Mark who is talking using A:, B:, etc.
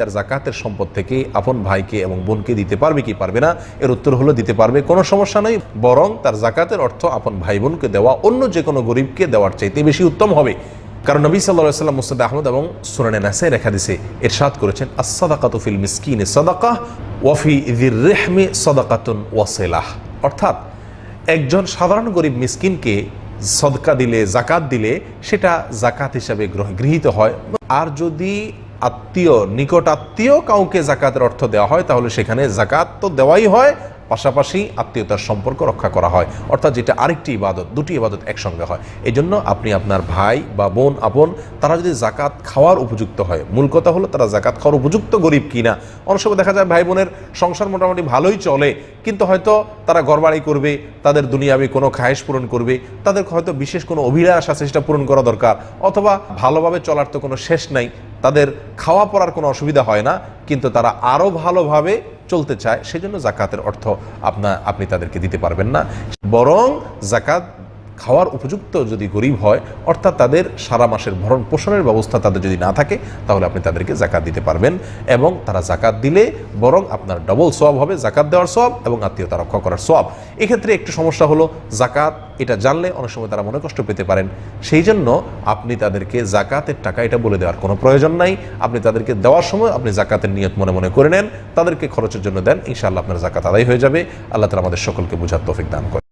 A: তার জাকাতের সম্পদ থেকে আপন ভাইকে এবং বোনকে দিতে পারবে কি পারবে না, এর উত্তর হলো দিতে পারবে, কোনো সমস্যা নেই। বরং তার জাকাতের অর্থ আপন ভাই বোনকে দেওয়া অন্য যে কোনো গরিবকে দেওয়ার চাইতে বেশি উত্তম হবে। কারণ নবী সাল্লাহ সাল্লাম মুস্তাদ আহমদ এবং সুরানে নাসে রেখা দিছে এরশাদ করেছেন, আসসাদাকাতু ফিল মিসকিনে সাদাকাহ ওয়াফি ইদির রেহমে সদাকাতুন ওয়াসেলাহ অর্থাৎ একজন সাধারণ গরিব মিসকিনকে সদকা দিলে, জাকাত দিলে সেটা জাকাত হিসাবে গৃহীত হয়। আর যদি আত্মীয়, নিকট আত্মীয় কাউকে জাকাতের অর্থ দেওয়া হয়, তাহলে সেখানে জাকাত তো দেওয়াই হয়, পাশাপাশি আত্মীয়তার সম্পর্ক রক্ষা করা হয়। অর্থাৎ যেটা আরেকটি ইবাদত, দুটি ইবাদত একসঙ্গে হয়। এই জন্য আপনি আপনার ভাই বা বোন, আপন, তারা যদি জাকাত খাওয়ার উপযুক্ত হয়, মূল কথা হলো তারা জাকাত খাওয়ার উপযুক্ত গরিব কিনা। অনেক সময় দেখা যায় ভাই বোনের সংসার মোটামুটি ভালোই চলে, কিন্তু হয়তো তারা ঘরবাড়ি করবে, তাদের দুনিয়াবি কোনো খায়েশ পূরণ করবে, তাদের হয়তো বিশেষ কোনো অভিলাষ আছে সেটা পূরণ করা দরকার, অথবা ভালোভাবে চলার তো কোনো শেষ নাই। তাদের খাওয়া পড়ার কোনো অসুবিধা হয় না, কিন্তু তারা আরও ভালোভাবে চলতে চায়, সেজন্য জাকাতের অর্থ আপনা, আপনি তাদেরকে দিতে পারবেন না। বরং জাকাত খাওয়ার উপযুক্ত যদি গরিব হয়, অর্থাৎ তাদের সারা মাসের ভরণ পোষণের ব্যবস্থা তাদের যদি না থাকে, তাহলে আপনি তাদেরকে জাকাত দিতে পারবেন এবং তারা জাকাত দিলে বরং আপনার ডবল সব হবে, জাকাত দেওয়ার সব এবং আত্মীয়তা রক্ষা করার সব এক্ষেত্রে একটু সমস্যা হলো, জাকাত এটা জানলে অনেক সময় তারা মনে কষ্ট পেতে পারেন। সেই জন্য আপনি তাদেরকে জাকাতের টাকা এটা বলে দেওয়ার কোনো প্রয়োজন নাই। আপনি তাদেরকে দেওয়ার সময় আপনি জাকাতের নিয়ত মনে মনে করে নেন, তাদেরকে খরচের জন্য দেন, ইনশাআল্লাহ আপনার জাকাত আদায় হয়ে যাবে। আল্লাহ তালা আমাদের সকলকে বোঝার তৌফিক দান করে